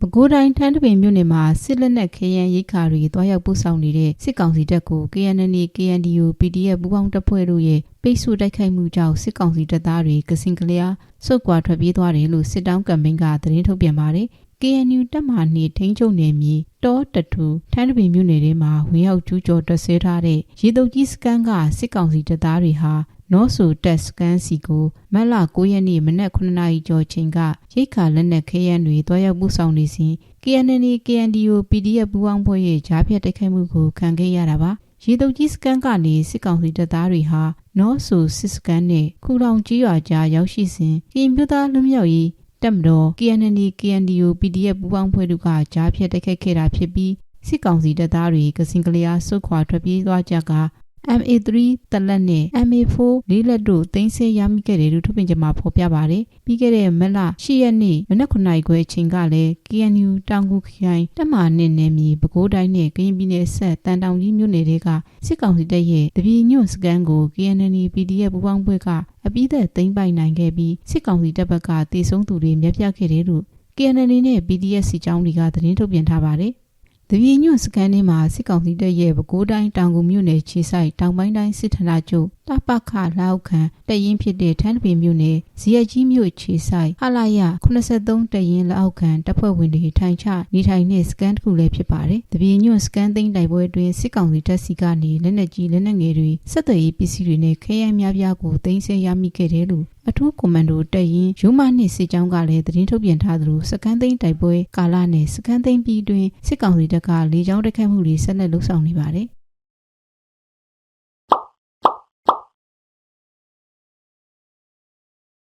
ပဲခူးတိုင်းထန်းတပင်မြို့နယ်မှာစစ်လက်နက်ခဲယမ်းရိတ်ခါတွေတွားရောက်ပို့ဆောင်နေတဲ့စစ်ကောင်စီတပ်ကို KNN KNDO PDF ပူးပေါင်းတပ်ဖွဲ့တို့ရဲ့ပိတ်ဆို့တိုက်ခိုက်မှုကြောင့်စစ်ကောင်စီတပ်သားတွေကစင်ကလျာစုတ်ကွာထွက်ပြေးသွားတယ်လို့စစ်တောင်းကမ်ပိန်းကသတင်းထုတ်ပြန်ပါတယ်။ KNU တပ်မဟာနေထိန်းချုပ်နယ်မြေတောတထူထန်းတပင်မြို့နယ်ထဲမှာဝင်ရောက်ကျူးကျော်တပ်ဆဲထားတဲ့ရေတုပ်ကြီးစခန်းကစစ်ကောင်စီတပ်သားတွေဟာ နော့ဆိုတက်စကန်စီကိုမတ်လ9ရက်နေ့မနက်9နာရီကျော်ချိန်ကရိတ်ခါလက်နက်ခဲယမ်းတွေတွားရောက်ပို့ဆောင်နေစဉ် KNN KNDO PDF ပူးပေါင်းဖွဲ့ရဲ့ကြားဖြတ်တိုက်ခိုက်မှုကိုခံခဲ့ရတာပါရေတုပ်ကြီးစကန်ကနေစစ်ကောင်စီတပ်သားတွေဟာနော့ဆိုစစ်စကန်နဲ့ခူလောင်ကြီးရွာကြားရောက်ရှိစဉ်ကရင်ပြသားလူမျိုးရေးတပ်မတော် KNN KNDO PDF ပူးပေါင်းဖွဲ့တို့ကကြားဖြတ်တိုက်ခိုက်ခဲ့တာဖြစ်ပြီးစစ်ကောင်စီတပ်သားတွေကစင်ကလျာစုတ်ခွာထွက်ပြေးသွားကြက MA3 တလက်နဲ့ MA4 လေးလက်တို့တင်ဆက်ရမိခဲ့တယ်လို့ထုတ်ပြန်ကြမှာဖော်ပြပါတယ်။ပြီးခဲ့တဲ့မက်လ10ရက်နေ့မနက်9နာရီခွဲအချိန်ကလည်း KNU တောင်ကူခိုင်တက်မာနဲ့နယ်မြေပဲခူးတိုင်းနဲ့ကရင်ပြည်နယ်ဆက်တန်တောင်ကြီးမြို့နယ်တွေကစစ်ကောင်စီတပ်ရဲ့တပီညွန့်စကန်ကို KNN PDF ပူးပေါင်းဖွဲ့ကအပိသက်သိမ်းပိုက်နိုင်ခဲ့ပြီးစစ်ကောင်စီတပ်ဘက်ကတေဆုံးသူတွေမြက်ပြခဲ့တယ်လို့ KNN နဲ့ PDF စီကြောင်းတွေကသတင်းထုတ်ပြန်ထားပါတယ်။ တပည့်ညွန့်စကန်ထဲမှာစစ်ကောင်စီတပ်ရဲ့ပဲခူးတိုင်းတောင်ကူမြို့နယ်ခြေဆိုင်တောင်ပိုင်းတိုင်းစစ်ဌာနချုပ် တပခလောက်ခံတရင်ဖြစ်တဲ့ထန်းတပင်မြို့နယ်ဇီယကြီးမြို့ခြေဆိုင်ဟလာရ83တရင်လောက်ခံတပ်ဖွဲ့ဝင်တွေထိုင်ချနေထိုင်တဲ့စကန်တစ်ခုလည်းဖြစ်ပါတယ်။တပည့်ညွန့်စကန်သိမ်းတိုက်ပွဲအတွင်းစစ်ကောင်စီတပ်စီကနေလက်နက်ကြီးလက်နက်ငယ်တွေဆက်သွယ်ရေးပစ္စည်းတွေနဲ့ခဲယမ်းများပြားကိုသိမ်းဆည်းရမိခဲ့တယ်လို့အထူးကွန်မန်ဒိုတပ်ရင်းရုံးမနှင့်စစ်ကြောင်းကလည်းသတင်းထုတ်ပြန်ထားသလိုစကန်သိန်းတိုက်ပွဲကာလနဲ့စကန်သိန်းပြည်တွင်စစ်ကောင်စီတပ်ကလေကြောင်းတိုက်ခိုက်မှုတွေဆက်လက်လှုပ်ဆောင်နေပါတယ်